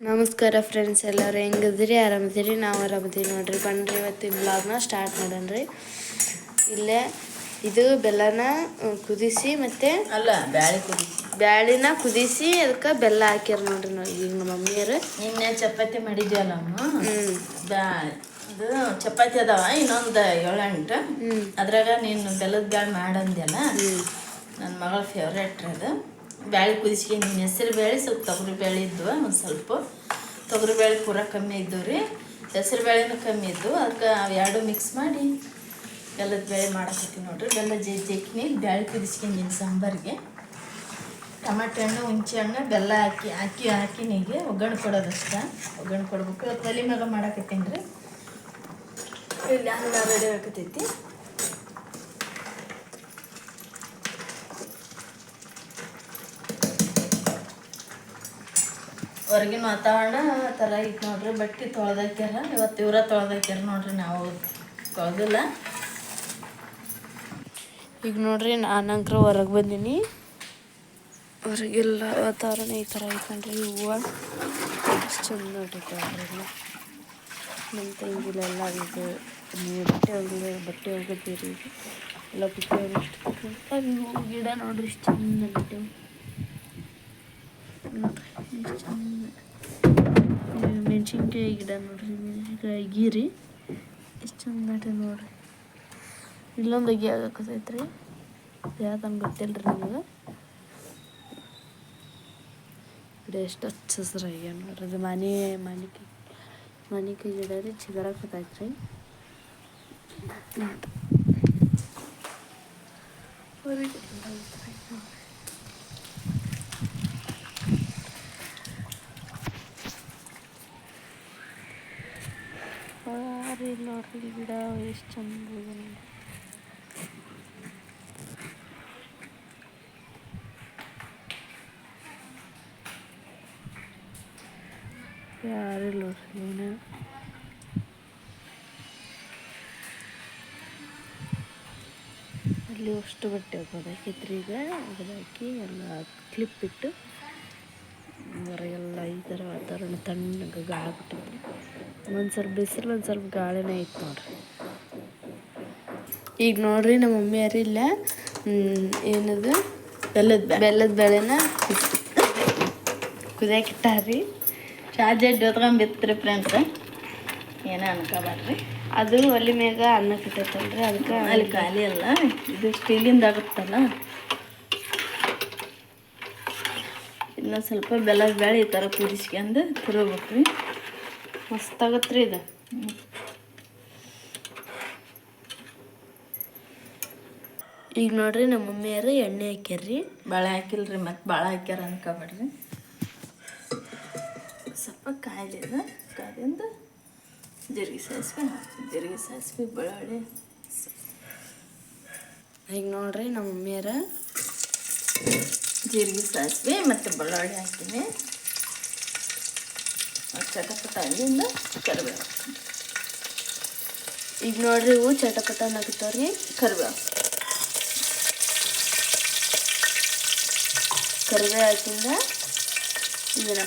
ನಮಸ್ಕಾರ ಫ್ರೆಂಡ್ಸ್ ಎಲ್ಲರೂ ಹೆಂಗಿದ್ರಿ ಆರಾಮದಿರಿ ನಾವು ಆರಾಮದಿರಿ ನೋಡ್ರಿ. ಬನ್ನಿರಿ ಇವತ್ತಿನ ಬ್ಲಾಗ್ನ ಸ್ಟಾರ್ಟ್ ಮಾಡೋಣ್ರಿ ಇಲ್ಲೇ ಇದು ಬೆಲ್ಲನ ಕುದಿಸಿ ಮತ್ತೆ ಅಲ್ಲ ಬ್ಯಾಳಿ ಕುದಿಸಿ. ಬ್ಯಾಳಿನ ಕುದಿಸಿ ಅದಕ್ಕೆ ಬೆಲ್ಲ ಹಾಕ್ಯಾರ ನೋಡ್ರಿ ನಾವು. ಈಗ ನಮ್ಮ ಮಮ್ಮಿಯರು ನಿನ್ನೆ ಚಪಾತಿ ಮಾಡಿದ್ವಲ್ಲ ಅಮ್ಮ? ಹ್ಮ್. ಬ್ಯಾ ಇದು ಚಪಾತಿ ಅದಾವ ಇನ್ನೊಂದು ಏಳೆಂಟು. ಹ್ಮ್. ಅದ್ರಾಗ ನೀನು ಬೆಲ್ಲದ ಬ್ಯಾಳಿ ಮಾಡಂದ್ಯಲ್ಲ? ನನ್ನ ಮಗಳ ಫೇವ್ರೇಟ್ ಅದು. ಬ್ಯಾಳಿ ಕುದಿಸಿ ನಿನ್ನ ಹೆಸರು ಬೇಳೆ ಸ್ವಲ್ಪ ತೊಗರಿ ಬೇಳೆ ಇದ್ವು, ಒಂದು ಸ್ವಲ್ಪ. ತೊಗರಿ ಬೇಳೆ ಪೂರ ಕಮ್ಮಿ ಇದ್ದವು ರೀ. ಹೆಸರು ಬೇಳೆನೂ ಕಮ್ಮಿ ಇದ್ದವು ಅದಕ್ಕೆ ಅವು ಎರಡು ಮಿಕ್ಸ್ ಮಾಡಿ ಬೆಲ್ಲದ ಬೇಳೆ ಮಾಡಕತ್ತೀನಿ ನೋಡ್ರಿ. ಬೆಲ್ಲ ಜೆ ಬ್ಯಾಳಿ ಕುದಿಸ್ಕೊಂಡಿನಿ ಸಾಂಬಾರಿಗೆ. ಟಮಾಟೆ ಹಣ್ಣು ಹುಂಚೆ ಹಣ್ಣು, ಬೆಲ್ಲ ಹಾಕಿ ಹಾಕಿ ಹಾಕಿ ನೀಗೆ ಒಗ್ಗರಣೆ ಕೊಡೋದಷ್ಟ ಒಗ್ಗರಣೆ ಕೊಡ್ಬೇಕು. ತಲೆ ಮ್ಯಾಗ ಮಾಡಕತ್ತೀನಿ ರೀ. ಇಲ್ಲಿ ಅನ್ನ ಹೊರಗಿನ ವಾತಾವರಣ ಆ ಥರ ಐತೆ ನೋಡ್ರಿ, ಬಟ್ಟೆ ತೊಳ್ದಾಕ್ಯಾರ ಇವತ್ತು ಇವರ ತೊಳ್ದಾಕ್ಯಾರ ನೋಡ್ರಿ ನಾವು ತೊಳೆದಿಲ್ಲ. ಈಗ ನೋಡ್ರಿ ನಾನಂಕ್ರ ಹೊರಗೆ ಬಂದೀನಿ. ಹೊರಗೆಲ್ಲ ವಾತಾವರಣ ಈ ಥರ ಐತನ್ರಿ ಹೂವು. ಅಷ್ಟು ಚಂದ ನೋಡ್ರಿ ಅವರೆಲ್ಲ ನಮ್ಮ ತಂಗಿಲೆಲ್ಲ ಇದು ನೀವು ಬಟ್ಟೆ ಒಳಗೆ, ಬಟ್ಟೆ ಒಗದ್ದೀರಿ ಈಗ. ಎಲ್ಲ ಬಟ್ಟೆ ಇಷ್ಟು ಗಿಡ ನೋಡ್ರಿ, ಇಷ್ಟು ಚಂದ ಬಟ್ಟೆ. ಚಂದ ಮೆಣಸಿನ್ಕಾಯಿ ಗಿಡ ನೋಡ್ರಿ ಮೆಣಸಿನ್ಕಾಯಿ ಗೀರಿ ಎಷ್ಟು ಚಂದ ನಟ ನೋಡ್ರಿ ಇಲ್ಲೊಂದು ಅಗಿ ಆಗಕತ್ತೈತ್ರಿ ಯಾವ್ದಂಗೆ ಗೊತ್ತಿಲ್ಲ ರೀ ನಮಗೆ ಎಷ್ಟು ಹಚ್ಚ ಹಸ್ರು ಆಗ್ಯಾವ ನೋಡ್ರಿ ಅದು ಮನೆ ಮನಿಕೆ ಮನಿಕೆ ಗಿಡ ರೀ ಚಿಗರಾಕತ್ತೈತೆ ರೀ ಹೊರಗೆ ಎಲ್ಲ ಈ ಥರ ಐತ್ ನೋಡ್ರಿ. ಗಿಡ ಎಷ್ಟು ಚಂದ ಯಾರಿಲ್ಲ ಇವನ ಅಲ್ಲಿ ಅಷ್ಟು ಬಟ್ಟೆ ಒಗದಾಕೈತ್ರಿ ಈಗ ಅದಾಕಿ ಎಲ್ಲ ಕ್ಲಿಪ್ ಇಟ್ಟು ಹೊರಗೆಲ್ಲ ಈ ಥರ ವಾತಾವರಣ ತಣ್ಣಗೆ ಗಾಳಿ ಬಿಟ್ಟೈತ್ರಿ ಒಂದು ಸ್ವಲ್ಪ ಬಿಸಿಲು ಒಂದು ಸ್ವಲ್ಪ ಗಾಳಿನೇ ಇತ್ತು ನೋಡ್ರಿ. ಈಗ ನೋಡ್ರಿ ನಮ್ಮ ಮಮ್ಮಿ ಹ್ಮ್, ಏನದು? ಬೆಲ್ಲದ ಬೆಲ್ಲದ ಬೇಳೆನ ಕುದಿಯಾಕಿಟ್ಟಾರಿ ಚಾರ್ಜರ್ ಹೊತ್ಕೊಂಡ್ ಫ್ರೆಂಡ್ಸ್ ಏನೋ ಅನ್ಕೋಬಾರ್ರಿ ಅದು ಒಲಿ ಮ್ಯಾಗ ಅನ್ನ ಕಟ್ಟೈತಲ್ರಿ ಅದಕ್ಕೆ ಅಲ್ಲಿ ಖಾಲಿ ಅಲ್ಲ ಇದು ಸ್ಟೀಲಿಂದ ಆಗುತ್ತಲ್ಲ. ಇನ್ನೊಂದು ಸ್ವಲ್ಪ ಬೆಲ್ಲ ಬೇಳೆ ಈ ಥರ ಕುದಿಸ್ಕೊಂಡು ತಿರುಗ್ಬೇಕ್ರಿ ಮಸ್ತಾಗತ್ತೆ ರೀ ಇದು. ಈಗ ನೋಡ್ರಿ ನಮ್ಮ ಮಮ್ಮಿಯರು ಎಣ್ಣೆ ಹಾಕ್ಯಾರ್ರಿ ಭಾಳ ಹಾಕಿಲ್ರಿ ಮತ್ತು ಭಾಳ ಹಾಕ್ಯಾರ ಅನ್ಕೋಬೇಡ್ರಿ. ಸ್ವಲ್ಪ ಕಾಯ್ಲಿದ ಕಾದಿಂದ ಜೀರಿಗೆ ಸಾಸಿವೆ ಹಾಕ್ತೀನಿ ಜೀರಿಗೆ ಸಾಸಿವೆ ಬೆಳ್ಳುಳ್ಳಿ. ಈಗ ನೋಡ್ರಿ ನಮ್ಮ ಮಮ್ಮಿಯರ ಜೀರಿಗೆ ಸಾಸಿವೆ ಮತ್ತು ಬೆಳ್ಳುಳ್ಳಿ ಹಾಕ್ತೀನಿ. ಚಟಪಟ ಅಲ್ಲಿಂದ ಕರಿಬೇವು. ಈಗ ನೋಡ್ರಿ ಇವು ಚಟಪಟ ನಗ್ತಾವ್ರಿ, ಕರಿಬೇವು. ಕರಿಬೇವು ಹಾಕಿಂದ ಇದನ್ನ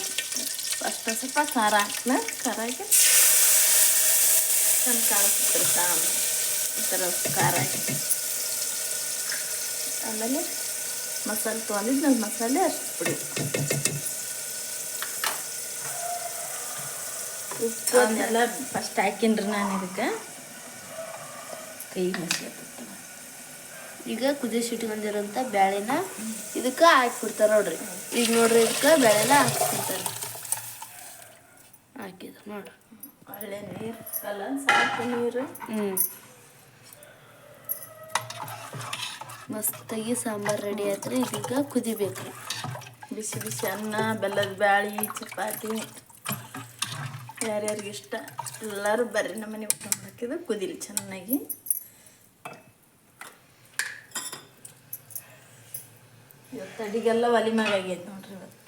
ಫಸ್ಟ್ ಸ್ವಲ್ಪ ಖಾರ ಹಾಕ್ಲ ಖಾರ ಹಾಕಿ ಚಂದ ಕಾಣಿಸ್ತಾರೆ ಸಾಂಬಾರು ಈ ಥರ ಖಾರ ಹಾಕಿ. ಆಮೇಲೆ ಮಸಾಲೆ ತೊಗೊಂಡಿದ್ದು ಮಸಾಲೆ ಪುಡಿ. ಉಪ್ಪು ಅದನ್ನೆಲ್ಲ ಫಸ್ಟ್ ಹಾಕಿನ್ರಿ ನಾನು ಇದಕ್ಕೆ. ಕೈ ಮಸಾಲೆ ಈಗ ಕುದಿಸಿ ಇಟ್ಕೊಂಡಿರೋಂಥ ಬ್ಯಾಳೆನ ಇದಕ್ಕೆ ಹಾಕ್ಬಿಡ್ತಾರೆ ನೋಡ್ರಿ. ಈಗ ನೋಡ್ರಿ ಇದಕ್ಕೆ ಬ್ಯಾಳೆನ ಹಾಕ್ಬಿಡ್ತಾರೆ ಹಾಕಿದ್ರು ನೋಡ್ರಿ. ಒಳ್ಳೆ ನೀರು ಕಲ ಸಾಕು ನೀರು. ಹ್ಞೂ ಮಸ್ತಾಗಿ ಸಾಂಬಾರು ರೆಡಿ ಆಯ್ತು ಇದೀಗ ಕುದಿಬೇಕು. ಬಿಸಿ ಬಿಸಿ ಅನ್ನ, ಬೆಲ್ಲದ ಬ್ಯಾಳಿ, ಚಪಾತಿ. ಯಾರ್ಯಾರಿಗೆ ಇಷ್ಟ, ಎಲ್ಲರೂ ಬರ್ರಿ ನಮ್ಮ ಮನೆ ಊಟ ಮಾಡೋಕ್ಕಿದ್ರೆ ಕುದಿಲಿ ಚೆನ್ನಾಗಿ. ಇವತ್ತು ಅಡಿಗೆಲ್ಲ ಒಲಿ ಮ್ಯಾಗ ಆಗೈತೆ ನೋಡ್ರಿ ಇವತ್ತು.